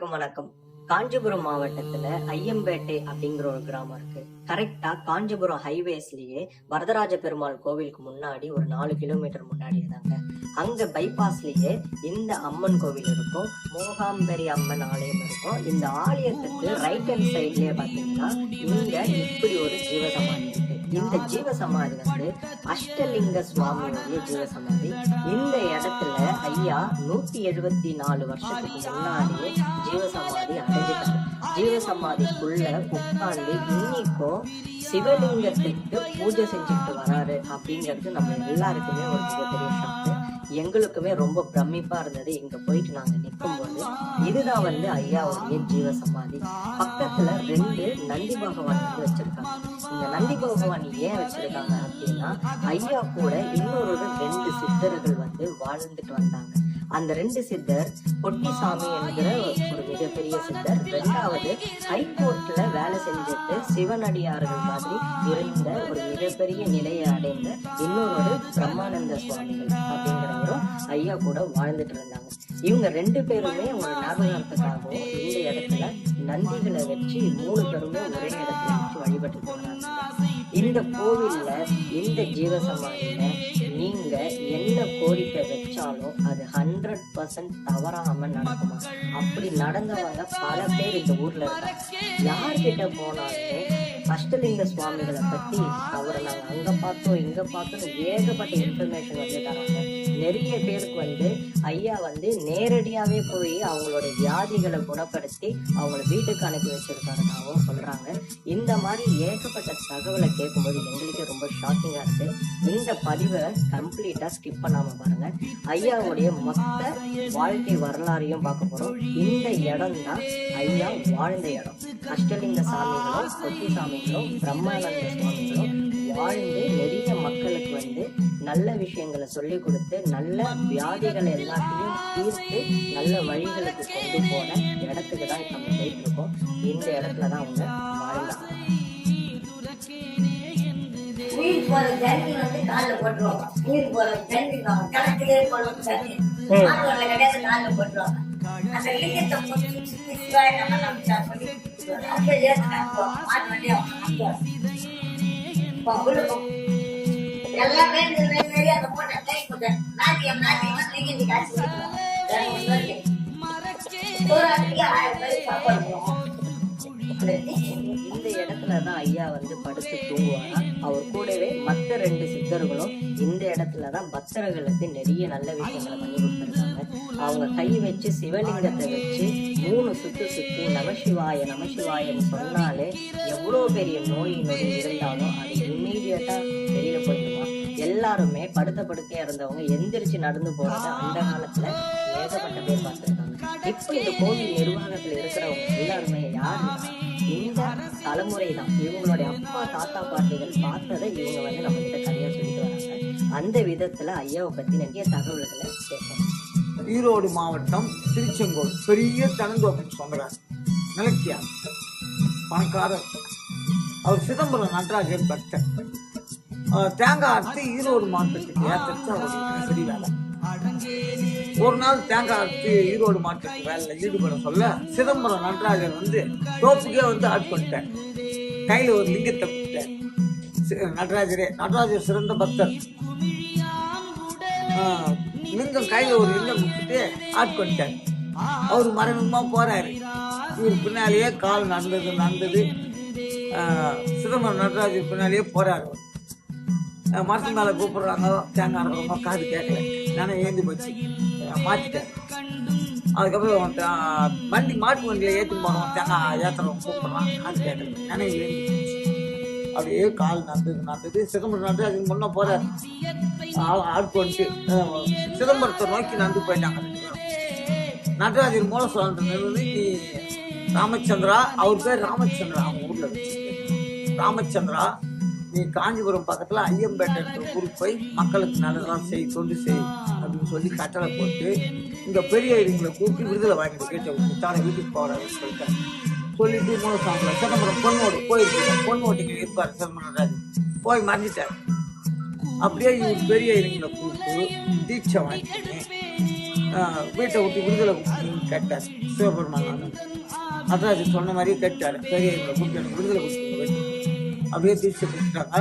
எல்லாத்துக்கும் வணக்கம். காஞ்சிபுரம் மாவட்டத்துல ஐயம்பேட்டை அப்படிங்கிற ஒரு கிராமம் இருக்கு. கரெக்டா காஞ்சிபுரம் ஹைவேஸ்லயே வரதராஜ பெருமாள் கோவிலுக்கு முன்னாடி ஒரு நாலு கிலோமீட்டர் முன்னாடி தாங்க. அங்க பைபாஸ்லயே இந்த அம்மன் கோவில் இருக்கும். மோகாம்பரி அம்மன் ஆலயம் இருக்கும். இந்த ஆலயத்துக்கு ரைட் ஹேண்ட் சைட்லயே பாத்தீங்கன்னா இங்க இப்படி ஒரு ஜீவசமாதி இந்த ஜீவ சமாதி வந்து அஷ்டலிங்க சுவாமியுடைய ஜீவ சமாதி இந்த இடத்துல ஐயா நூத்தி எழுபத்தி நாலு வருஷத்துக்கு முன்னாடியே ஜீவ ஜீவசமாதி அடைஞ்சிட்டாரு ஜீவசமாதிக்குள்ள உட்கார்ந்து இன்னைக்கும் சிவலிங்கத்துக்கு பூஜை செஞ்சுட்டு வராரு அப்படிங்கிறது நம்ம எல்லாருக்குமே ஒரு மிகப்பெரிய ஷாக்கு எங்களுக்குமே ரொம்ப பிரமிப்பா இருந்தது. இங்க போயிட்டு நாங்க நிற்கும் போது இதுதான் வந்து ஐயாவுடைய ஜீவ சமாதி பக்கத்துல ரெண்டு நந்தி பகவான் வந்து வச்சிருக்காங்க. இந்த நந்தி பகவான் ஏன் வச்சிருக்காங்க அப்படின்னா ஐயா கூட இன்னொரு ரெண்டு சித்தர்கள் வந்து வாழ்ந்துட்டு வந்தாங்க. அந்த ரெண்டு சித்தர் பொட்டிசாமி என்கிற ஒரு மிகப்பெரிய சித்தர். ரெண்டாவது ஹைகோர்ட்ல வேலை செஞ்சுட்டு சிவனடியார்கள் மாதிரி இருந்த ஒரு மிகப்பெரிய நிலையை அடைந்த இன்னொரு பிரம்மானந்த சுவாமிகள் அப்படிங்கிறவரும் ஐயா கூட வாழ்ந்துட்டு இருந்தாங்க. இவங்க ரெண்டு பேருமே ஒரு ஞாபகத்துக்காகவும் இந்த இடத்துல நந்திகளை வச்சு மூணு பேருமே ஒரே இடத்துல வச்சு வழிபட்டு இந்த கோவில்ல இந்த ஜீவசமாதியில நீங்க என்ன கோரிக்கை வச்சாலும் அது ஹண்ட்ரட் பர்சன்ட் தவறாம நடக்குமா? அப்படி நடந்தவங்க பல பேர் இந்த ஊர்ல இருக்காங்க. யார்கிட்ட போனாலுமே அஷ்டலிங்க சுவாமிகளை பத்தி அவரை நாங்க அங்க பார்த்தோம் இங்க பார்த்தோம் ஏகப்பட்ட இன்ஃபர்மேஷன் வந்து தராங்க. நிறைய பேருக்கு வந்து ஐயா வந்து நேரடியாவே போய் அவங்களோட வியாதிகளை குணப்படுத்தி அவங்கள வீட்டுக்கு அனுப்பி வச்சிருக்காருனாவும் சொல்றாங்க. இந்த மாதிரி ஏகப்பட்ட தகவலை கேட்கும்போது எங்களுக்கே ரொம்ப ஷாக்கிங்கா இருக்கு. இந்த பதிவை கம்ப்ளீட்டா ஸ்கிப் பண்ணாம பாருங்க. ஐயாவுடைய மொத்த வாழ்க்கை வரலாறையும் பார்க்க போறோம். இந்த இடம் தான் ஐயா வாழ்ந்த இடம். அஷ்டலிங்க சாமிகளும் கொட்டி சாமிகளும் பிரம்மானந்த சுவாமிகளும் வாழ்ந்து நிறைய மக்களுக்கு வந்து நல்ல விஷயங்களை சொல்லி கொடுத்து நல்ல வியாதிகளை எல்லாத்தையும் தீர்த்து நல்ல வழிகளுக்கு கொண்டு போன இடத்துக்கு தான் இப்ப நம்ம போயிட்டு இருக்கோம் இந்த இடத்துல தான் அவங்க வாழ்ந்தாங்க போற தண்ணி வந்து கால்ல போட்டுருவாங்க. நீர் போற தண்ணி கணக்கிலே கிடையாது கால்ல போட்டுருவாங்க. அந்த லிங்கத்தை நம்ம அப்படியே எல்லாம் பேருந்து அந்த போட்ட கை போட்ட நாட்டியம் நாட்டியம் ஆயிரம் சாப்பாடு இந்த இடத்துல தான் ஐயா வந்து படுத்து தூங்குவாரா? அவர் கூடவே மற்ற ரெண்டு சித்தர்களும் இந்த இடத்துல தான் பக்தர்களுக்கு நிறைய நல்ல விஷயங்களை பண்ணி கொடுத்துருக்காங்க. அவங்க கை வச்சு சிவலிங்கத்தை வச்சு மூணு சுத்து சுத்தி நமசிவாய நமசிவாயன்னு சொன்னாலே எவ்வளோ பெரிய நோய் நொடி இருந்தாலும் அது இம்மீடியட்டா வெளியில போயிடுமா? எல்லாருமே படுத்த படுக்கையா இருந்தவங்க எந்திரிச்சு நடந்து போறத அந்த காலத்துல ஏகப்பட்ட பேர் பார்த்துருக்காங்க. இப்ப இந்த கோவில் நிர்வாகத்துல இருக்கிறவங்க எல்லாருமே யாருன்னா இந்த தலைமுறை தான் இவங்களுடைய அப்பா தாத்தா பாட்டிகள் பார்த்ததை இவங்க வந்து நம்ம கிட்ட கதையா சொல்லிட்டு வராங்க. அந்த விதத்துல ஐயாவை பத்தி நிறைய தகவல்களை கேட்போம். ஈரோடு மாவட்டம் திருச்செங்கோடு. பெரிய தனந்தோப்பு சொந்தக்கார் நிலக்கியார் பணக்காரர். அவர் சிதம்பரம் நடராஜன் பக்தர். அவர் தேங்காய் அறுத்து ஈரோடு மாவட்டத்துக்கு ஏற்றது அவர் சரி வேலை. ஒரு நாள் தேங்காய் அடித்து ஈரோடு மாவட்டத்துக்கு வேலையில் ஈடுபட சொல்ல சிதம்பரம் நடராஜன் வந்து தோப்புக்கே வந்து ஆட்கொட்டேன் கையில் ஒரு லிங்கத்தை கொடுத்தேன் சி- நடராஜரே நடராஜர் சிறந்த பக்தர். லிங்கம் கையில் ஒரு லிங்கம் கொடுத்துட்டு ஆட்கொண்டார் அவர் மரணமாக போகிறாரு இவர் பின்னாலேயே கால் நடந்தது நடந்தது. சிதம்பரம் நடராஜர் பின்னாலேயே போறாரு மரத்து மேலே கூப்பிடுறாங்க. தேங்காய் அரைக்கிறோமா காது கேட்கல. நானும் ஏந்தி போச்சு. நான் மாற்றிட்டேன் அதுக்கப்புறம் வண்டி மாட்டு வண்டியில ஏற்றி போறோம் தேங்காய் ஏற்றுறோம் கூப்பிடுறான். காது கேட்கல அப்படியே கால் நடந்தது நடந்தது. சிதம்பரம் நடந்து அதுக்கு முன்ன போறாரு ஆட்கொண்டு சிதம்பரத்தை நோக்கி நடந்து போயிட்டாங்க நடராஜர் மூல சொல்றது ராமச்சந்திரா அவர் பேர் ராமச்சந்திரா அவங்க ஊர்ல ராமச்சந்திரா நீ காஞ்சிபுரம் பக்கத்துல ஐயம்பேட்டை ஊருக்கு போய் மக்களுக்கு நல்லதெல்லாம் செய் தொண்டு செய். அப்படின்னு சொல்லி கட்டளை போட்டு இங்கே பெரிய இவங்களை கூப்பிட்டு விடுதலை வாங்கிட்டு கேட்டு தானே வீட்டுக்கு போறாருன்னு சொல்லிட்டாரு சொல்லிட்டு மூணு சாமியில் சிதம்பரம் பொண்ணோடு போயிருக்கு பொண்ணோட்டுக்கு இருப்பார் சிதம்பரம் போய் மறைஞ்சிட்டார். அப்படியே இவர் பெரிய இவங்களை கூப்பிட்டு தீட்சை வாங்கிட்டு வீட்டை விட்டு விடுதலை கொடுத்துருங்கன்னு கேட்டார் சிவபெருமான் நடராஜர் சொன்ன மாதிரியே கேட்டார் பெரிய கொடுத்து எனக்கு விடுதலை கொடுத்துருங்க அப்படியே தீட்சை கொடுத்துட்டாங்க.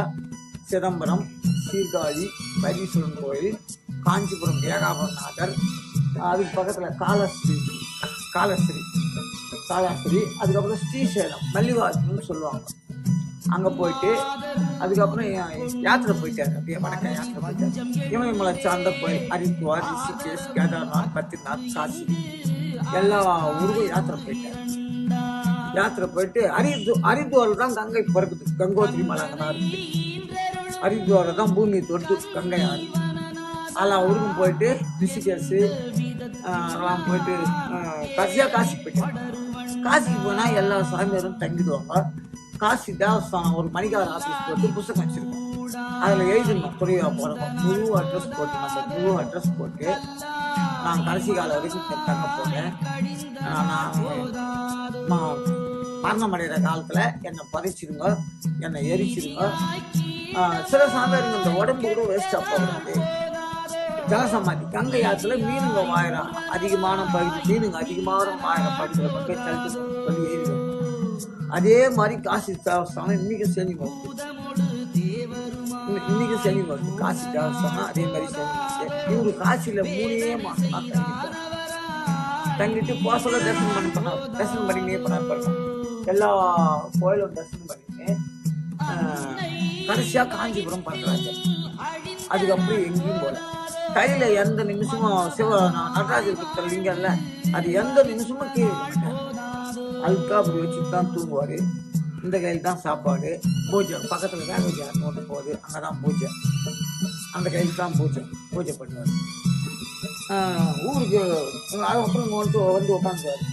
சிதம்பரம் சீர்காழி பரீஸ்வரன் கோயில் காஞ்சிபுரம் ஏகாபரநாதர் அதுக்கு பக்கத்தில் காலஸ்ரீ காலஸ்ரீ காலாஸ்ரீ அதுக்கப்புறம் ஸ்ரீசைலம் மல்லிகார்ஜுன்னு சொல்லுவாங்க. அங்கே போயிட்டு அதுக்கப்புறம் யாத்திரை போயிட்டாரு. அப்படியே வடக்க யாத்திரை போயிட்டாரு. இமயமலை சார்ந்த கோயில் ஹரித்வார் ரிஷிகேஷ் கேதார்நாத் பத்ரிநாத் காசி எல்லா ஊருக்கும் யாத்திரை போயிட்டாரு. யாத்திரை போயிட்டு ஹரித்து ஹரித்வாரில் தான் கங்கை பிறக்குது கங்கோத்திரி மலை அங்கே தான் இருக்குது ஹரித்வாரில் தான் பூமி தொட்டு கங்கை ஆறு. அதெல்லாம் ஊருக்கும் போயிட்டு ரிஷிகேஷ் அதெல்லாம் போயிட்டு கடைசியாக காசி போயிட்டாங்க காசிக்கு போனால் எல்லா சாமியாரும் தங்கிடுவாங்க. காசி தேவஸ்தானம் ஒரு மணிக்கார ஆஃபீஸ் போட்டு புஸ்தகம் வச்சிருக்கோம். அதில் எழுதிருந்தோம் குறைவாக போகிறோம் முழு அட்ரஸ் போட்டு நம்ம முழு அட்ரஸ் போட்டு நான் கடைசி காலம் வரைக்கும் தங்க போனேன் நான் மரணம் அடைகிற காலத்தில் என்னை பறிச்சிருங்க என்னை எரிச்சிருங்க. சில சாமியாருங்க இந்த உடம்பு கூட வேஸ்ட்டாக போகிறது ஜலசமாதி கங்கை ஆற்றுல மீனுங்க வாயிரம் அதிகமான பகுதி மீனுங்க அதிகமான வாயிரம் பகுதியில் கொண்டு போய் சொல்லி எழுதிடும் அதே மாதிரி காசி தேவஸ்தானம் இன்னைக்கு செஞ்சு இன்னைக்கு சனி வருது காசி தேவஸ்தானம் அதே மாதிரி செஞ்சு இவங்க காசியில மூணே மாசம் தான் தங்கிட்டு தங்கிட்டு போசல தரிசனம் பண்ணி பண்ணா தரிசனம் பண்ணினே பண்ண பாருங்க. எல்லா கோயிலும் தரிசனம் பண்ணிட்டு கடைசியாக கடைசியா காஞ்சிபுரம் பண்ணுறாங்க அதுக்கப்புறம் எங்கேயும் போல கையில எந்த நிமிஷமும் சிவ ந- நடராஜர் கொடுத்த லிங்கம்ல அது எந்த நிமிஷமும் கீழே அழுக்கா அப்படி வச்சுட்டு தான் தூங்குவாரு. இந்த கையில் தான் சாப்பாடு. பூஜை பக்கத்தில் வேக வச்சு நோட்டு போகுது. அங்கதான் பூஜை. அந்த கையில் தான் பூஜை. பூஜை பண்ணுவார். ஊருக்கு அதுக்கப்புறம் வந்துட்டு வந்து உட்காந்துவார்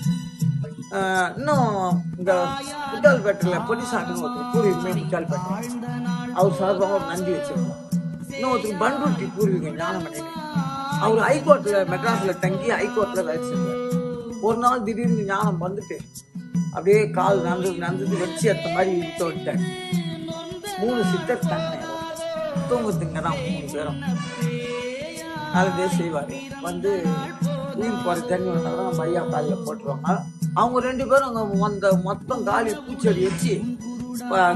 இன்னும் இந்த முட்டால்பேட்டையில் பொலிசாட்டுன்னு ஒருத்தர் பூர்வீகமே முட்டால்பேட்டை அவர் சார்பாக ஒரு நன்றி வச்சிருக்கோம். இன்னும் ஒருத்தர் பண்ருட்டி பூர்வீகம் ஞானமணி அவர் ஹைகோர்ட்டில் மெட்ராஸில் தங்கி ஹைகோர்ட்டில் வேலை செஞ்சார். ஒரு நாள் திடீர்னு ஞானம் வந்துட்டு அப்படியே கால் நடந்தது நடந்தது வச்சு எடுத்த மாதிரி இழுத்து விட்டார். மூணு சித்தர் தண்ணி தூங்கத்துங்க தான் மூணு பேரும். நல்லதே செய்வார். வந்து உயிர் போகிற தண்ணி வந்தாலும் நம்ம ஐயா காலில் போட்டுருவாங்க. அவங்க ரெண்டு பேரும் அங்கே அந்த மொத்தம் காலி பூச்செடி வச்சு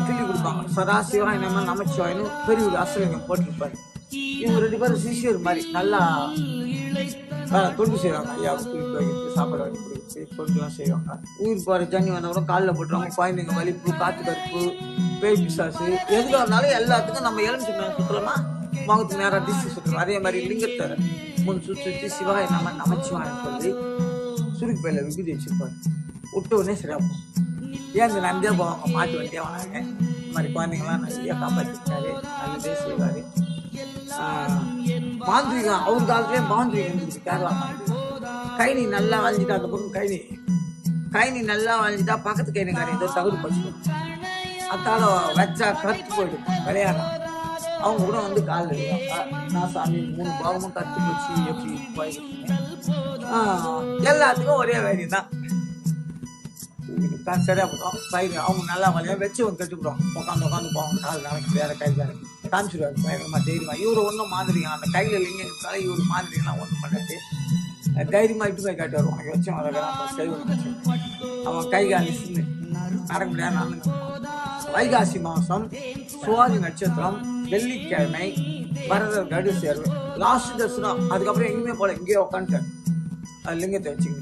கிள்ளி கொடுப்பாங்க சதா சிவா நம்ம நமச்சிவாயின்னு பெரிய ஒரு அசலிங்கம் போட்டிருப்பாரு. இவங்க ரெண்டு பேரும் சிஷியர் மாதிரி நல்லா தொண்டு செய்வாங்க. ஐயா குளிக்க வைக்கிறது சாப்பாடு வாங்கி கொடுக்குறது தொண்டுலாம் செய்வாங்க. உயிர் போகிற ஜன்னி வந்தவங்க காலில் போட்டுருவாங்க. குழந்தைங்க வலிப்பு காற்று கருப்பு பேய் பிசாசு எதுவாக இருந்தாலும் எல்லாத்துக்கும் நம்ம எலுமிச்சு மேலே சுற்றலாமா? நேராக டிஷ் சுற்றலாம். அதே மாதிரி லிங்கத்தை முன் சுற்றி சுற்றி சிவாய நம்ம நமச்சிவாயன்னு சொல்லி சுருக்கு பையில விகுதி வச்சிருப்பாரு. விட்ட உடனே சரியா ஏன் இந்த நந்தியா போவாங்க? மாட்டு வண்டியா வராங்க இந்த மாதிரி குழந்தைங்களாம் நிறைய காப்பாற்றிருக்காரு நல்லதே செய்வாரு. ஆஹ் மாந்திரிகம் அவர் காலத்திலே மாந்திரிகம் இருந்துச்சு கேரளா கைனி நல்லா வாழ்ந்துட்டா அந்த பக்கம் கைனி கைனி நல்லா வாழ்ந்துட்டா பக்கத்து கைனிக்காரன் ஏதோ தகுதி படிச்சுக்கணும் அத்தால வச்சா கத்து போயிடும் விளையாடும் அவங்க கூட வந்து கால் நான் சாமி மூணு பாகமும் கத்து போச்சு. எப்படி எல்லாத்துக்கும் ஒரே வேலை தான் தான் சரியா போடும் பயிர் அவங்க நல்லா வளையா வச்சு அவங்க கட்டுக்கிடுவோம் உட்காந்து உட்காந்து போவாங்க கால் நடக்கு வேற கை வேற காமிச்சிடுவாரு பயங்கரமா தைரியமாக இவரு ஒன்றும் மாதிரி அந்த கையில் இல்லைங்க இருந்தாலும் இவரு மாதிரிலாம் ஒன்றும் பண்ணாது. தைரியமாக இட்டு போய் காட்டுவார் உனக்கு வச்சு வரலாம் செய்வோம் அவன் கை காலி சின்ன. நடக்க முடியாது நடந்து வைகாசி மாதம் சுவாதி நட்சத்திரம் வெள்ளிக்கிழமை பரதர் கடு சேர்வு. லாஸ்ட் தரிசனம் அதுக்கப்புறம் எங்கேயுமே போல இங்கேயே உட்காந்துட்டேன் லிங்கத்தை வச்சுங்க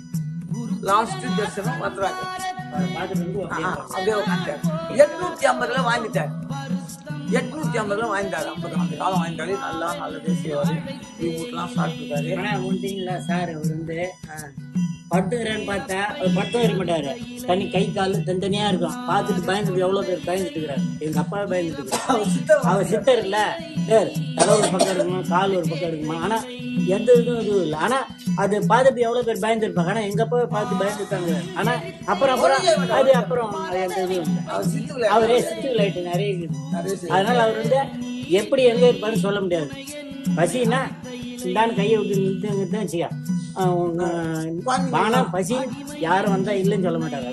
லாஸ்ட் தரிசனம் வரராஜன் அப்படியே உட்காந்துட்டார் எட்நூத்தி ஐம்பதுல வாங்கிட்டார் எட்நூத்தி ஐம்பதுல வாங்கிட்டாரு ஐம்பது ஆண்டு காலம் வாங்கிட்டாரு நல்லா நல்லதே செய்வாரு வீட்டுலாம் சாப்பிட்டுருக்காரு ஒன்றும் ஒன்றுங்களா சார் அவர் வந்து படுத்துக்கிறேன்னு பார்த்தா அவர் படுத்து வர மாட்டாரு. தனி கை கால் தனித்தனியா இருக்கும். பார்த்துட்டு பயந்துட்டு எவ்வளவு பேர் பயந்துட்டு இருக்கிறாரு எங்க அப்பா பயந்துட்டு இருக்கிறாரு அவர் சித்தர் இல்ல. சார் தலை ஒரு பக்கம் இருக்குமா கால் ஒரு பக்கம் இருக்குமா? ஆனா எந்த இதுவும் இதுவும் இல்லை. ஆனா அது பார்த்துட்டு எவ்வளவு பேர் பயந்துருப்பாங்க. ஆனா எங்க அப்பா பார்த்து பயந்துட்டாங்க. ஆனா அப்புறம் அப்புறம் அது அப்புறம் எந்த இதுவும் அவர் சித்துவில் லைட் நிறைய. அதனால அவர் வந்து எப்படி எங்க இருப்பாருன்னு சொல்ல முடியாது. பசினா இந்தான்னு கையை விட்டு நிறுத்துங்க வச்சுக்க. ஆனா பசி யாரும் வந்தா இல்லைன்னு சொல்ல மாட்டாங்க.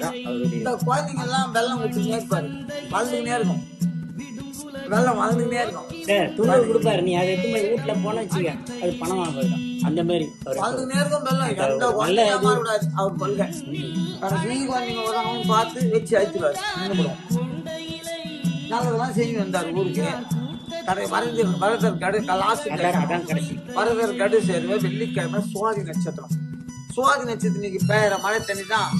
இந்த குழந்தைங்க எல்லாம் வெள்ளம் ஊற்றினே இருப்பாரு. வளர்ந்துக்கினே இருக்கும். வெள்ளம் வளர்ந்துக்கினே இருக்கும். சார் துண்டு கொடுப்பாரு. நீ அதை எடுத்து போய் வீட்டுல போன வச்சுக்க. அது பணமா போயிடும் அந்த மாதிரி அது நேரம் வெள்ளம் நல்ல மாறக்கூடாது அவர் கொள்கை. கடைசி குழந்தைங்க பார்த்து வச்சு நின்றுபடும் நல்லதெல்லாம் செஞ்சு வந்தார் ஊருக்கு. கடை மறைஞ்சு வரதர் கடு லாஸ்ட் வரதர் கடு சேருவே வெள்ளிக்கிழமை சுவாதி நட்சத்திரம். சுவாதி நட்சத்திரத்துக்கு பேர மழை தண்ணி தான்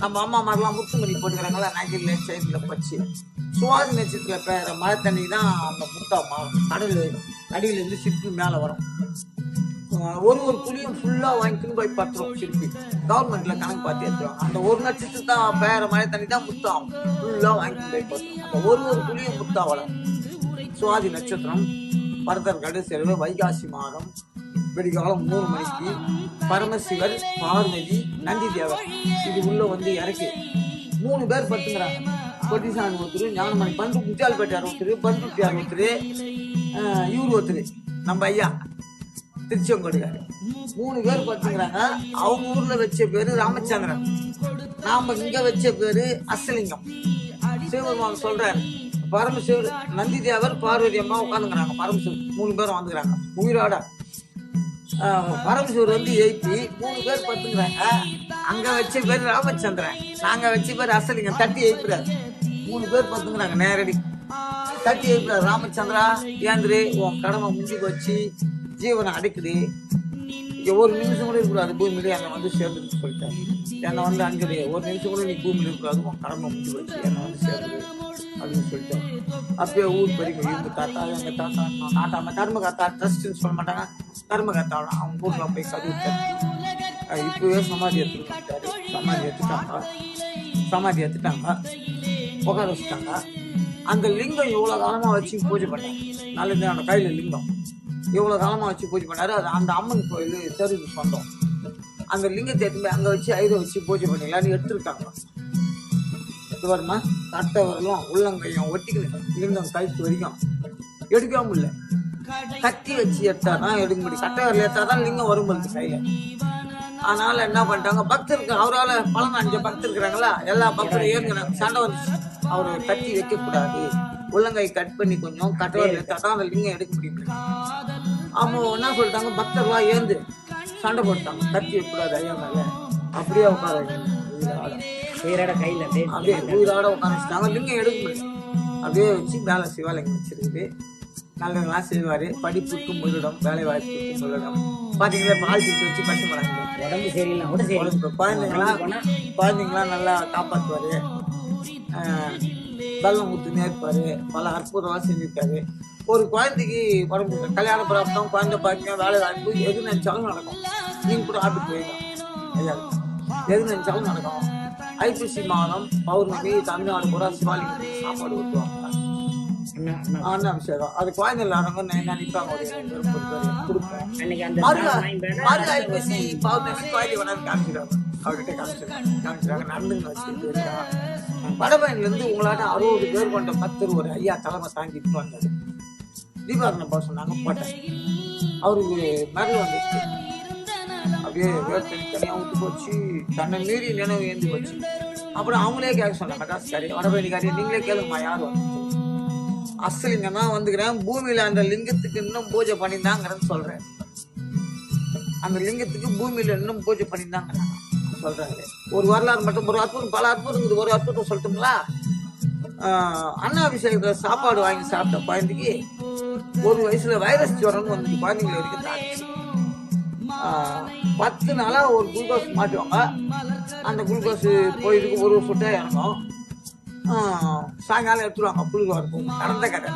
நம்ம அம்மா மாதிரிலாம் முத்துமணி போட்டுக்கிறாங்களா நகையில் சைடில் வச்சு சுவாதி நட்சத்திரத்துல பேர மழை தண்ணி தான் அந்த முத்தா மாறும் கடல் அடியிலேருந்து சிற்பி மேலே வரும். ஒரு ஒரு புளியும் ஃபுல்லாக வாங்கிக்கணும் போய் பத்துரும் சிற்பி. கவர்மெண்ட்ல கணக்கு பார்த்து எடுத்துருவாங்க. அந்த ஒரு நட்சத்திரம் தான் பேர மழை தண்ணி தான் முத்தாகும் ஃபுல்லாக வாங்கிக்கணும் போய் பத்துரும் அந்த ஒரு ஒரு புளியும் முத்தா வளரும் சுவாதி நட்சத்திரம் பரதர் கடு வைகாசி மாதம் வெடிகாலம் மூணு மணிக்கு பரமசிவர் பார்வதி நந்தி தேவர் இது உள்ள வந்து இறக்கி மூணு பேர் பத்துங்கிறாங்க கொட்டிசாமி ஒருத்தர் ஞானமணி பந்து முத்தியால்பேட்டார் ஒருத்தர் பண்டுட்டியார் ஒருத்தர் இவர் ஒருத்தர் நம்ம ஐயா திருச்செங்கோடுகாரு மூணு பேர் பத்துங்கிறாங்க அவங்க ஊர்ல வச்ச பேரு ராமச்சந்திரன். நாம இங்க வச்ச பேரு அசலிங்கம் சிவபெருமான் சொல்றாரு பரமசிவர் நந்தி தேவர் பார்வதி அம்மா உட்காந்துங்கிறாங்க பரமசிவர் மூணு பேரும் வந்துக்கிறாங்க. உயிரோட. பரமசிவர் வந்து எழுப்பி மூணு பேர் பத்துங்கிறாங்க அங்க வச்ச பேர் ராமச்சந்திரன். நாங்க வச்ச பேர் அசலிங்க தட்டி எழுப்புறாரு மூணு பேர் பத்துங்கிறாங்க நேரடி. தட்டி எழுப்புறாரு ராமச்சந்திரா ஏந்திரு உன் கடமை முடிஞ்சு போச்சு. ஜீவனை அடைக்குது. ஒரு நிமிஷம் கூட இருக்கக்கூடாது. பூமியில என்னை வந்து சேர்ந்துட்டு சொல்லிட்டாரு. என்னை வந்து அஞ்சலி ஒரு நிமிஷம் கூட நீ பூமியில இருக்கக்கூடாது. உன் கடமை முடிஞ்சு போச்சு. என்னை வந்து சேர்ந்து அப்படின்னு சொல்லிட்டு. அப்பயே ஊர் பெரிய இவங்க தாத்தா எங்க தாத்தா நான் நாட்டாம கர்ம காத்தா ட்ரஸ்ட்னு சொல்ல மாட்டாங்க. கர்ம காத்தா அவங்க ஊர்ல போய் கதவு தட்டி இப்பவே சமாதி எடுத்துட்டாரு சமாதி எடுத்துட்டாங்க சமாதி எடுத்துட்டாங்க உட்கார வச்சுட்டாங்க. அந்த லிங்கம் இவ்வளோ காலமாக வச்சு பூஜை பண்ணாங்க நல்லது அந்த கையில் லிங்கம். இவ்வளோ காலமாக வச்சு பூஜை பண்ணாரு. அது அந்த அம்மன் கோயில் தெருவுக்கு சொந்தம். அந்த லிங்கத்தை எடுத்து அங்கே வச்சு ஐதை வச்சு பூஜை பண்ணிக்கலாம்னு எடுத்துருக்காங்க சுவர்மா வருமா? வரலும் உள்ளங்கையும் ஒட்டிக்கணும். லிங்கம் கழுத்து வரைக்கும் எடுக்கவும் இல்லை. கத்தி வச்சு எடுத்தாதான் எடுக்க முடியும். சட்டவரில் வரல எடுத்தாதான் லிங்கம் வரும் பொழுது கையில. அதனால என்ன பண்ணிட்டாங்க? பக்தருக்கு அவரால் பலம் அஞ்சு பக்தர் இருக்கிறாங்களா? எல்லா பக்தரும் ஏறுங்கிறாங்க சண்டை வந்துச்சு அவரு கத்தி வைக்கக்கூடாது. உள்ளங்கை கட் பண்ணி கொஞ்சம் கட்டவர் எடுத்தா எடுத்தாதான் அந்த லிங்கம் எடுக்க முடியும். அவங்க என்ன சொல்லிட்டாங்க? பக்தர்லாம் ஏந்து சண்டை போட்டாங்க கத்தி வைக்கக்கூடாது ஐயா மேல. அப்படியே உட்கார உயிரோட கையில அப்படியே அப்படியே உயிரோட உட்காந்துச்சிட்டாங்க லிங்கம் எடுக்க முடியும் அப்படியே வச்சு மேலே சிவாலிங்கம் வச்சிருக்குது. நல்லதெல்லாம் செய்வாரு. படிப்புக்கும் முதலிடம் வேலை வாய்ப்புக்கும் பாத்தீங்களா பால் சீட்டு வச்சு பட்டு மராங்க உடம்பு சரியில்லை கூட சரி குழந்தைங்களாம் குழந்தைங்களாம் நல்லா காப்பாற்றுவாரு வெள்ளம் ஊத்து நேர்ப்பாரு பல அற்புதம்லாம் செஞ்சிருக்காரு. ஒரு குழந்தைக்கு உடம்பு கல்யாண பிராப்தம் குழந்தை பாக்கியம் வேலை வாய்ப்பு எது நினைச்சாலும் நடக்கும். நீங்க கூட ஆட்டுக்கு போயிடலாம். எது நினைச்சாலும் நடக்கும். ஐப்பசி மாதம் பௌர்ணமி தமிழ்நாடு கூட சிவாலிங்கத்துக்கு சாப்பாடு ஊற்றுவாங்க அண்ணா, அண்ணா. அண்ணாபிஷேகம் அது குழந்தை இல்லாதவங்க நெ- நினைப்பாங்க? பேர் மறு ஐப்பசி பௌர்ணமி குழந்தை கொண்டாந்து காமிச்சிடுவாங்க அவர்கிட்ட காமிச்சிடுறாங்க காமிச்சிடுறாங்க நடந்துன்னு வச்சுட்டு இருக்கா? வடபயன்ல இருந்து உங்களாட்ட அறுபது பேர் கொண்ட பத்தர் ஒரு ஐயா தலைமை தாங்கிட்டு வந்தாரு. தீபாவளி போக சொன்னாங்க போட்டேன் அவருக்கு மரணம் வந்துச்சு அப்படியே தனியாக விட்டு போச்சு. தன்னை மீறி நினைவு ஏந்து போச்சு. அப்புறம் அவங்களே கேட்க சொன்னாங்க மெட்ராஸ்காரி வடபயணிக்காரி நீங்களே கேளுங்கம்மா யார் அஸ்ஸலி நான் வந்துக்கிறேன். பூமியில அந்த லிங்கத்துக்கு இன்னும் பூஜை பண்ணியிருந்தாங்கிறேன்னு சொல்றேன். அந்த லிங்கத்துக்கு பூமியில இன்னும் பூஜை பண்ணிருந்தாங்க சொல்றாரு. ஒரு வரலாறு மட்டும் ஒரு அற்புதம் பல அற்புதம் இருக்குது. ஒரு அற்புதம் சொல்லட்டுங்களா? ஆஹ் அண்ணாபிஷேகத்துல சாப்பாடு வாங்கி சாப்பிட்ட குழந்தைக்கு ஒரு வயசுல வைரஸ் ஜுரம் வந்து குழந்தைங்களை வரைக்கும் பத்து நாளாக ஒரு குளுக்கோஸ் மாட்டுவாங்க. அந்த குளுக்கோஸ் போயிருக்கு ஒரு சொட்டா இறங்கும். சாயங்காலம் எடுத்துருவாங்க புழுகு இருக்கும். நடந்த கதை.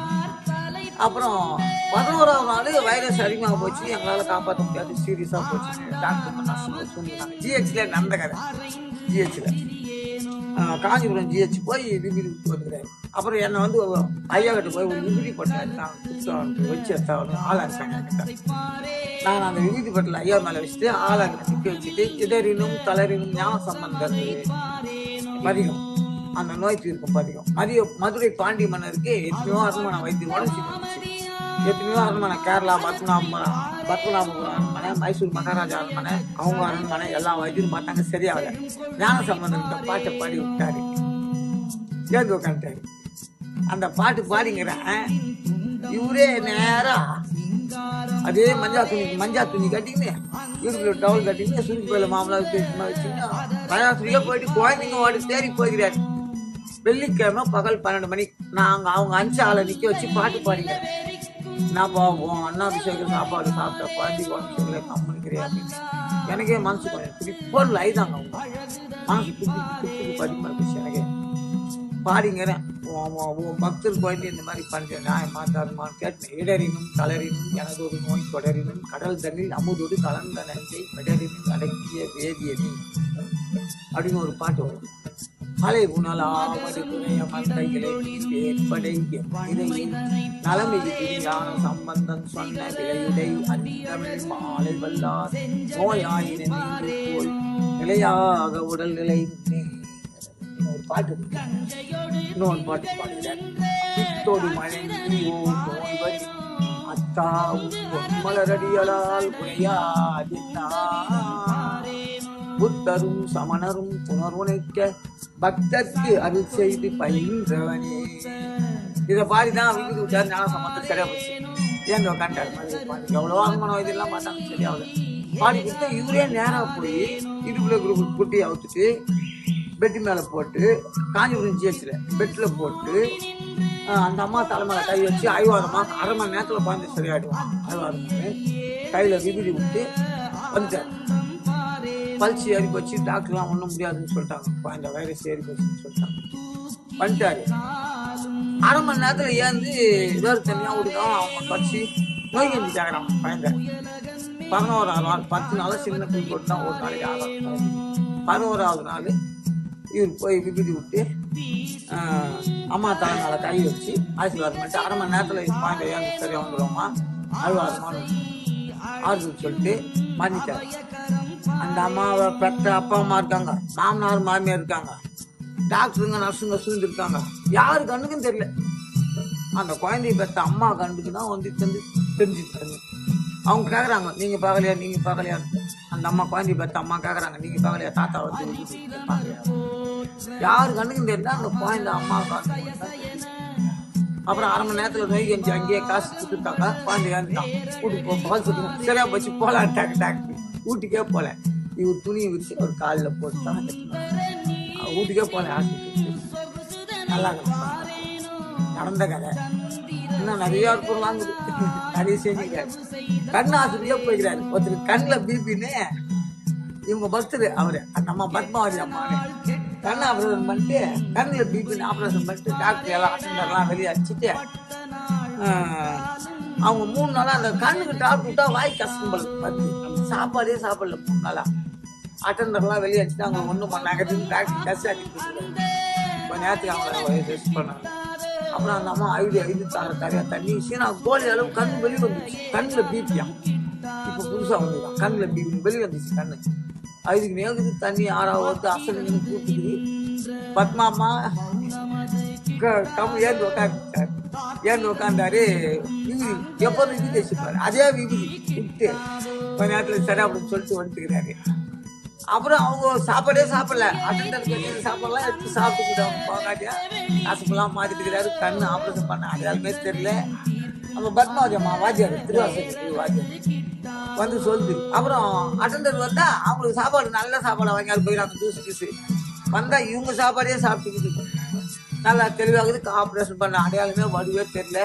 அப்புறம் பதினோராவது நாள் வைரஸ் அதிகமாக போச்சு. எங்களால் காப்பாற்ற முடியாது. சீரியஸாக போச்சு. டாக்டர் சொன்னாங்க ஜிஹெச்ல நடந்த கதை. ஜிஹெச்சில். காஞ்சிபுரம் ஜிஹெச் போய் விபூதி விட்டு அப்புறம் என்னை வந்து ஐயா கிட்ட போய் ஒரு விபூதி பட்டு நான் குடிச்சு வச்சு எடுத்தாங்க ஆளாச்சாங்க என்கிட்ட. நான் அந்த விபூதி பட்டில் ஐயா மேலே வச்சுட்டு ஆளாக சிக்க வச்சுட்டு இடரினும் தளரினும் ஞான சம்பந்தம் மதியம். அந்த நோய் தீர்க்கும் பதிகம். மதிய மதுரை பாண்டி மன்னருக்கு எத்தனையோ அரண்மனை வைத்தியம் உடச்சு எத்தனையோ அரண்மனை கேரளா பத்மநாபபுரம் பத்மநாபபுரம் அரண்மனை மைசூர் மகாராஜா அரண்மனை அவங்க அரண்மனை எல்லா வைத்தியம் பார்த்தாங்க சரியாகல. ஞான சம்பந்தன் பாட்டை பாடி விட்டாரு. ஏந்து உட்காந்துட்டாரு அந்த பாட்டு பாடிங்கிறேன் இவரே நேரம் அதே மஞ்சா துணி மஞ்சா துணி கட்டிக்கின்னு இவருக்கு டவுல் கட்டிக்கின்னு சுருக்கி போயில மாமலா சும்மா வச்சுக்கின்னு போயிட்டு குழந்தைங்க ஓடி தேடி போய்கிறாரு வெள்ளிக்கிழமை பகல் பன்னெண்டு மணி. நாங்கள் அவங்க அஞ்சு ஆளை நிற்க வச்சு பாட்டு பாடிக்கிறேன் என்னப்பா உன் அண்ணா அபிஷேகம் சாப்பாடு சாப்பிட்ட குழந்தை குழந்தை கம்முனிக்கிறேன் அப்படின்னு. எனக்கே மனசு கொஞ்சம் குறிப்போ லைதாங்க அவங்க. மனசு குப்பி குப்பி பதிமா இருந்துச்சு எனக்கே. பாடிங்கிறேன். உன் பக்தர் குழந்தை இந்த மாதிரி பண்ணுறேன் நான் மாத்தாருமான்னு கேட்டேன். இடறினும் தளரினும் எனது ஒரு நோய் தொடரினும் கடல் தண்ணில் அமுதோடு கலந்த நஞ்சை கடரினும் அடக்கிய வேதியனி அப்படின்னு ஒரு பாட்டு வரும். மலை உணல் துணைய மந்தைகளை ஏற்படை நலமிகு சம்பந்தம் சொன்ன விலையுடை அந்தமிழ் மாலை வல்லார் நோயாயின நிலையாக உடல் நிலை ஒரு பாட்டு இன்னொரு பாட்டு பாடுகிறேன். மழை மலரடியலால் குறையாதினாரே புத்தரும் சமணரும் புனர்வுணைக்க பக்தர்க்கு அருள் செய்து பயின்றவனே. இதை பாடிதான் வீட்டுக்கு விட்டார் ஞான சம்பந்தம் சரியா போச்சு. ஏன் உட்காண்டாரு பாடி எவ்வளோ இது இதெல்லாம் பார்த்தாங்க சரியாகல. பாடி கொடுத்தா இவரே நேரா போய் இடுப்புல குரூப் குட்டி அவுத்துட்டு பெட்டு மேலே போட்டு காஞ்சிபுரம் ஜிஹெச்சில் பெட்டில் போட்டு அந்த அம்மா தலைமையில கை வச்சு ஆய்வாதமா அரை மணி நேரத்தில் பாந்து சரியாயிடுவான். ஆய்வாதம் கையில் விபூதி விட்டு வந்துட்டார். பல்ஸ் ஏறி போச்சு டாக்டர்லாம் ஒன்றும் முடியாதுன்னு சொல்லிட்டாங்க. குழந்த வைரஸ் ஏறி போச்சுன்னு சொல்லிட்டாங்க. வந்துட்டாரு அரை மணி நேரத்தில் ஏந்து வேறு தனியாக விடுதான் அவங்க பச்சு நோய் கஞ்சி கேட்குறான் குழந்த பதினோராவது நாள் பத்து நாள் சின்ன குழி போட்டு தான் ஒரு நாளைக்கு ஆகும் பதினோராவது நாள் இவர் போய் விபதி விட்டு அம்மா தலைமையில கை வச்சு ஆசீர்வாதம் பண்ணிட்டு அரை மணி நேரத்தில் பாயிண்ட் ஏழு சரியாக வந்துடுவோமா அழுவாதமான ஆறுதல் சொல்லிட்டு மாறிட்டாரு அந்த அம்மாவை பெற்ற அப்பா அம்மா இருக்காங்க. மாமனார் மாமியார் இருக்காங்க. டாக்டருங்க நர்ஸுங்க சூழ்ந்துருக்காங்க. யாரு கண்ணுக்கும் தெரியல. அந்த குழந்தைய பெற்ற அம்மா கண்ணுக்கு தான் வந்து தெரிஞ்சு தெரிஞ்சுட்டாங்க அவங்க கேக்குறாங்க நீங்க பார்க்கலையா நீங்க பார்க்கலையா? அந்த அம்மா குழந்தைய பெற்ற அம்மா கேக்குறாங்க நீங்க பார்க்கலையா? தாத்தா வந்து யாரு கண்ணுக்கும் தெரியல அந்த குழந்தை அம்மா அப்புறம் அரை மணி நேரத்துல நோய் கஞ்சி அங்கேயே காசு கொடுத்துட்டாங்க குழந்தை ஏறிட்டான் வீட்டுக்கு போ சரியா போச்சு போலான்ட்டாங்க டாக்டர் வீட்டுக்கே போல. இவர் துணியை விரிச்சு ஒரு காலில் போட்டு தான் வீட்டுக்கே போல ஹாஸ்பிட்டல் நல்லா நடந்த கதை. இன்னும் நிறைய பொருள் வாங்குது. நிறைய செஞ்சுக்கிறாரு கண் ஆஸ்பத்திரியே போய்க்கிறாரு. ஒருத்தர் கண்ணில் பிபின்னு இவங்க பக்தர் அவரு நம்ம அம்மா பத்மாவதி அம்மா கண் ஆபரேஷன் பண்ணிட்டு கண்ணில் பிபின்னு ஆபரேஷன் பண்ணிட்டு டாக்டர் எல்லாம் அசண்டர்லாம் வெளியே அடிச்சுட்டு அவங்க மூணு நாளா அந்த கண்ணுக்கு டாப் விட்டா வாய் கஷ்டம் போல வந்து சாப்பாடே சாப்பிடல மூணு நாளா. அட்டண்டர்லாம் வெளியே அடிச்சுட்டு அவங்க ஒன்றும் பண்ணாங்க டாக்டர் டெஸ்ட் ஆக்கிட்டு கொஞ்ச நேரத்துக்கு அவங்கள ரெஸ்ட் பண்ணாங்க. அப்புறம் அந்த அம்மா ஐடி ஐந்து தர தரையா தண்ணி சீனா கோழி அளவு கண் வெளி வந்துச்சு. கண்ணில் பீப்பியா இப்போ புதுசாக வந்துதான் கண்ணில் பீப்பி வெளியே வந்துச்சு கண்ணு. அதுக்கு நேகுது தண்ணி ஆறாவது வந்து அசலுங்க கூப்பிட்டுக்குது பத்மாமா க- கம் ஏந்து உட்காந்துட்டாரு ஏன்னு உட்காந்தாரு விபூதி எப்போதும் விபூதி வச்சுப்பாரு அதே விபூதி விட்டு கொஞ்ச நேரத்தில் சரி அப்படின்னு சொல்லிட்டு வந்துட்டுக்கிறாரு அப்புறம் அவங்க சாப்பாடே சாப்பிடல. அட்டண்டர் கொஞ்சம் சாப்பாடுலாம் எடுத்து சாப்பிட்டு போகாட்டியா காசுலாம் மாத்திட்டுக்கிறாரு கண்ணு ஆப்ரேஷன் பண்ண அடையாளமே தெரியல. நம்ம பத்மாவதியம்மா வாத்தியார் திருவாசகத்துக்கு வாத்தியார். வந்து சொல்லுது. அப்புறம் அட்டண்டர் வந்தா அவங்களுக்கு சாப்பாடு நல்ல சாப்பாடு வாங்கியாரு அந்த ஜூஸ் ஜூஸ். வந்தா இவங்க சாப்பாடே சாப்பிட்டுக்குது நல்லா தெளிவாகுது ஆப்ரேஷன் பண்ண அடையாளமே வடுவே தெரியல.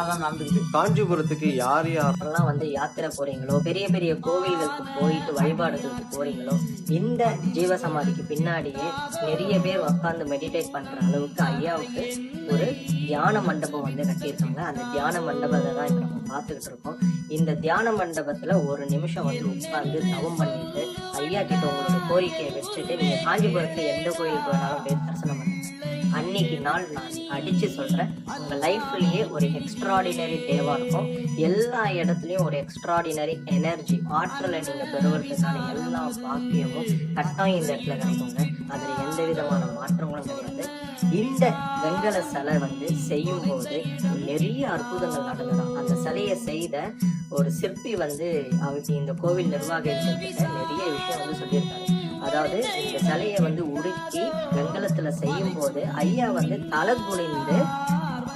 அதான் நடந்துக்குது காஞ்சிபுரத்துக்கு யார் யார் யாரெல்லாம் வந்து யாத்திரை போறீங்களோ பெரிய பெரிய கோவில்களுக்கு போயிட்டு வழிபாடுகளுக்கு போறீங்களோ இந்த ஜீவசமாதிக்கு பின்னாடியே நிறைய பேர் உட்காந்து மெடிடேட் பண்ற அளவுக்கு ஐயாவுக்கு ஒரு தியான மண்டபம் வந்து கட்டியிருக்காங்க. அந்த தியான மண்டபத்தை தான் இப்ப நம்ம பார்த்துக்கிட்டு இருக்கோம். இந்த தியான மண்டபத்துல ஒரு நிமிஷம் வந்து உட்கார்ந்து தவம் பண்ணிட்டு ஐயா கிட்ட உங்களோட கோரிக்கையை வச்சுட்டு நீங்க காஞ்சிபுரத்துல எந்த கோயிலுக்கு வேணாலும் போய் தரிசனம் பண்ணுங்க. அன்னைக்கு நாள் நான் அடிச்சு சொல்றேன். உங்க லைஃப்லயே ஒரு எக்ஸ்ட்ராடினரி டேவா இருக்கும். எல்லா இடத்துலயும் ஒரு எக்ஸ்ட்ராடினரி எனர்ஜி ஆற்றலை நீங்க பெறுவதற்கான எல்லா பாக்கியமும் கட்டாயம் இந்த இடத்துல கிடைக்குங்க. அதுல எந்த விதமான மாற்றங்களும் கிடையாது. இந்த வெங்கல சிலை வந்து செய்யும் போது நிறைய அற்புதங்கள் நடந்ததாம் அந்த சிலையை செய்த ஒரு சிற்பி வந்து அவருக்கு இந்த கோவில் நிர்வாகிகிட்ட நிறைய விஷயம் வந்து சொல்லியிருக்காரு. அதாவது இந்த சிலையை வந்து உருக்கி வெங்கலத்துல செய்யும் போது ஐயா வந்து தலை குனிந்து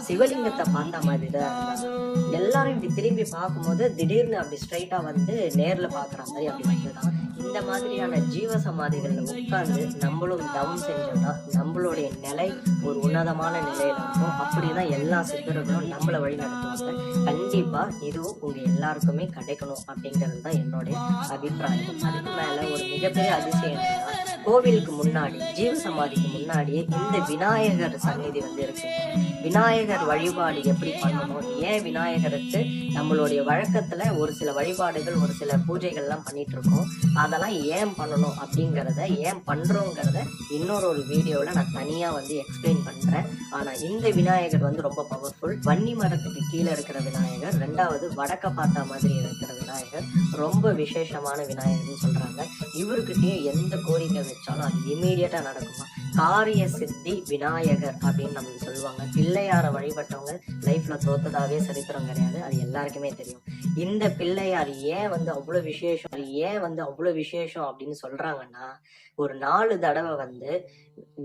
சிவலிங்கத்தை பார்த்த மாதிரி தான் இருந்தாங்க. எல்லாரும் இப்படி திரும்பி பார்க்கும்போது திடீர்னு அப்படி ஸ்ட்ரைட்டா வந்து நேர்ல பாக்குற மாதிரி அப்படி வந்துதான் இந்த மாதிரியான ஜீவ சமாதிகள்ல உட்கார்ந்து நம்மளும் தவம் செஞ்சோம்னா நம்மளுடைய நிலை ஒரு உன்னதமான நிலையில இருக்கும். அப்படிதான் எல்லா சித்தர்களும் நம்மளை வழி நடத்துவாங்க. கண்டிப்பா இதுவும் உங்க எல்லாருக்குமே கிடைக்கணும் அப்படிங்கிறது தான் என்னுடைய அபிப்பிராயம். அதுக்கு மேல ஒரு மிகப்பெரிய அதிசயம் என்னன்னா கோவிலுக்கு முன்னாடி ஜீவ சமாதிக்கு முன்னாடியே இந்த விநாயகர் சந்நிதி வந்து இருக்கு. விநாயகர் விநாயகர் வழிபாடு எப்படி பண்ணணும்? ஏன் விநாயகருக்கு நம்மளுடைய வழக்கத்துல ஒரு சில வழிபாடுகள் ஒரு சில பூஜைகள்லாம் பண்ணிட்டு இருக்கோம் அதெல்லாம் ஏன் பண்ணணும் அப்படிங்கறத ஏன் பண்றோங்கிறத இன்னொரு ஒரு வீடியோல நான் தனியா வந்து எக்ஸ்பிளைன் பண்றேன். ஆனா இந்த விநாயகர் வந்து ரொம்ப பவர்ஃபுல் வன்னி மரத்துக்கு கீழே இருக்கிற விநாயகர் ரெண்டாவது வடக்க பார்த்தா மாதிரி இருக்கிற விநாயகர் ரொம்ப விசேஷமான விநாயகர்னு சொல்றாங்க. இவர்கிட்டயும் எந்த கோரிக்கை வச்சாலும் அது இமீடியட்டா நடக்குமா? காரிய சித்தி விநாயகர் அப்படின்னு நமக்கு சொல்லுவாங்க. பிள்ளையார வழி வழிபட்டவங்க லைஃப்ல தோத்ததாவே சரித்திரம் கிடையாது. அது எல்லாருக்குமே தெரியும். இந்த பிள்ளையார் ஏன் வந்து அவ்வளவு விசேஷம்? அது ஏன் வந்து அவ்வளவு விசேஷம் அப்படின்னு சொல்றாங்கன்னா ஒரு நாலு தடவை வந்து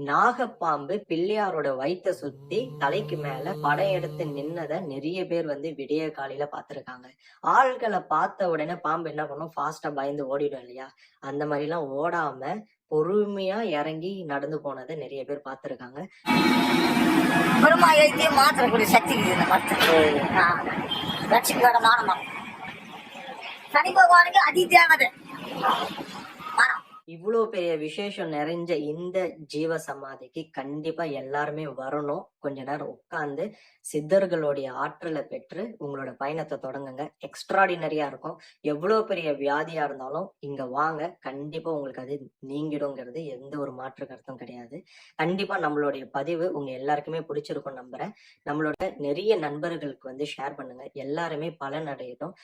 நாகப்பாம்பு பிள்ளையாரோட வயித்தை சுத்தி தலைக்கு மேல படையெடுத்து நின்னதை நிறைய பேர் வந்து விடிய காலையில பார்த்திருக்காங்க. ஆள்களை பார்த்த உடனே பாம்பு என்ன பண்ணும்? ஃபாஸ்டா பயந்து ஓடிடும் இல்லையா? அந்த மாதிரி எல்லாம் ஓடாம பொறுமையா இறங்கி நடந்து போனதை நிறைய பேர் பார்த்திருக்காங்க. மாற்றக்கூடிய சக்தி இந்த மரத்துக்கு லட்சுமிகரமான மரம் சனி பகவானுக்கு அதி தேவதை இவ்வளோ பெரிய விசேஷம் நிறைஞ்ச இந்த ஜீவ சமாதிக்கு கண்டிப்பா எல்லாருமே வரணும். கொஞ்ச நேரம் உட்கார்ந்து சித்தர்களுடைய ஆற்றலை பெற்று உங்களோட பயணத்தை தொடங்குங்க. எக்ஸ்ட்ராடினரியா இருக்கும். எவ்வளோ பெரிய வியாதியா இருந்தாலும் இங்க வாங்க. கண்டிப்பா உங்களுக்கு அது நீங்கிடுங்கிறது எந்த ஒரு மாற்று கருத்தும் கிடையாது. கண்டிப்பா நம்மளுடைய பதிவு உங்க எல்லாருக்குமே பிடிச்சிருக்கும் நம்புறேன். நம்மளோட நிறைய நண்பர்களுக்கு வந்து ஷேர் பண்ணுங்க. எல்லாருமே பலன் அடையட்டும்